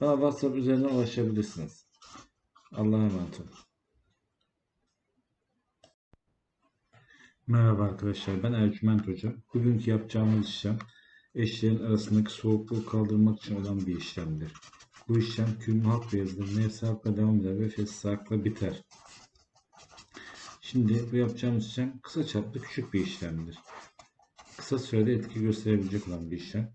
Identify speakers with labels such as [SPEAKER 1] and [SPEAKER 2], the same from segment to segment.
[SPEAKER 1] bana WhatsApp üzerinden ulaşabilirsiniz. Allah'a emanet olun. Merhaba arkadaşlar ben Ercüment Hoca. Bugünkü yapacağımız işlem eşlerin arasındaki soğukluğu kaldırmak için olan bir işlemdir. Bu işlem külmü halk beyazıdır. Nefsi halkla devam eder ve fesli biter. Şimdi bu yapacağımız işlem kısa çaplı küçük bir işlemdir. Kısa sürede etki gösterebilecek olan bir işlem.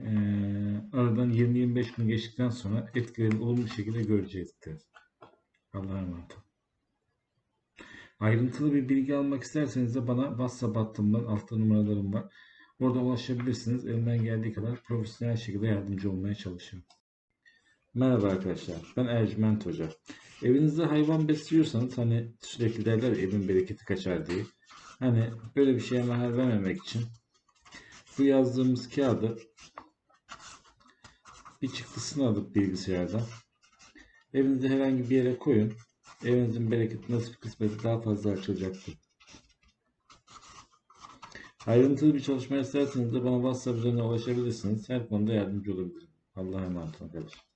[SPEAKER 1] Ee, aradan 20-25 gün geçtikten sonra etkilerini olumlu şekilde görecektir. Allah'a emanet. Ayrıntılı bir bilgi almak isterseniz de bana WhatsApp hattımdan altta numaralarım var. Orada ulaşabilirsiniz. Elimden geldiği kadar profesyonel şekilde yardımcı olmaya çalışıyorum. Merhaba arkadaşlar. Ben Ercüment Hoca. Evinizde hayvan besliyorsanız hani sürekli derler evin bereketi kaçar diye. Hani böyle bir şeye mahal vermemek için bu yazdığımız kağıdı bir çıktısını alıp bilgisayardan evinizde herhangi bir yere koyun. Evinizin bereketi nasip kısmeti daha fazla açılacaktır. Ayrıntılı bir çalışma isterseniz de bana WhatsApp üzerinden ulaşabilirsiniz. Her konuda yardımcı olabilirim. Allah'a emanet olun arkadaşlar.